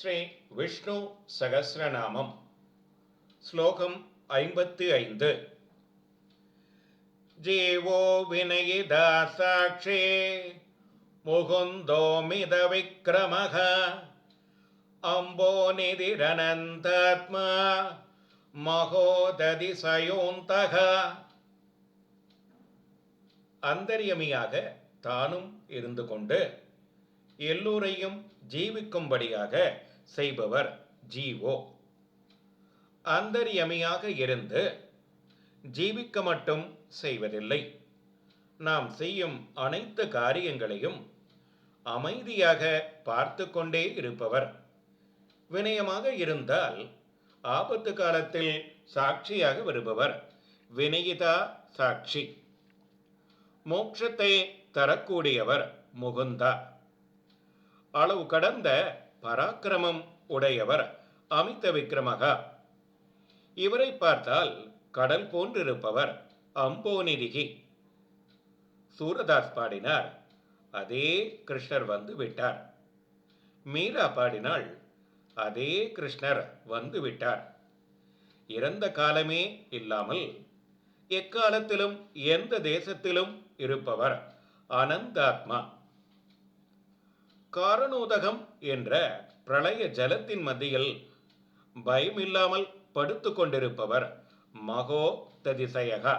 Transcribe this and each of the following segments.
ஸ்ரீ விஷ்ணு சகசிரநாமம் ஸ்லோகம் ஐம்பத்தி ஐந்து. ஜீவோ வினயிதா சாட்சி முகுந்தோமித விக்ரமः அம்போ நிதிரனந்தாத்மா மகோததிசயோந்தக. அந்தரியமியாக தானும் இருந்து கொண்டு எல்லோரையும் ஜீவிக்கும்படியாக செய்பவர் ஜீவோ. அந்தரியமியாக இருந்து ஜீவிக்க மட்டும் செய்வதில்லை. நாம் செய்யும் அனைத்து காரியங்களையும் அமைதியாக பார்த்து கொண்டே இருப்பவர். வினயமாக இருந்தால் ஆபத்து காலத்தில் சாட்சியாக வருபவர் வினயிதா சாட்சி. மோட்சத்தை தரக்கூடியவர் முகுந்தா. அளவு கடந்த பராக்கிரமம் உடையவர் அமித விக்ரமகா இவரை பார்த்தால் கடல் போன்றிருப்பவர் அம்போனிதிகி சூரதாஸ் பாடினார் அதே கிருஷ்ணர் வந்து விட்டார். மீரா பாடினாள் அதே கிருஷ்ணர் வந்து விட்டார். இறந்த காலமே இல்லாமல் எக்காலத்திலும் எந்த தேசத்திலும் இருப்பவர் அனந்தாத்மா. காரணோதகம் என்ற பிரளய ஜலத்தின் மத்தியில் பயமில்லாமல் படுத்து கொண்டிருப்பவர் மகோ ததிசயகா.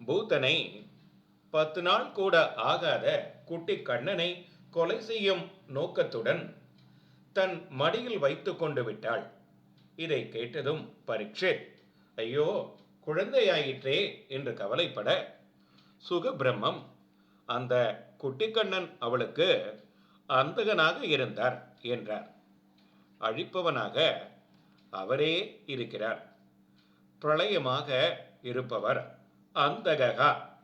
பூத்தனை பத்து நாள் கூட ஆகாத குட்டி கண்ணனை கொலை செய்யும் நோக்கத்துடன் தன் மடியில் வைத்து கொண்டு விட்டாள். இதை கேட்டதும் பரீட்சித் ஐயோ குழந்தையாயிற்றே என்று கவலைப்பட சுகபிரம்மம் அந்த குட்டிக்கண்ணன் அவளுக்கு அந்தகனாக இருந்தார் என்றார். அழிப்பவனாக அவரே இருக்கிறார். பிரளயமாக இருப்பவர் அந்தகா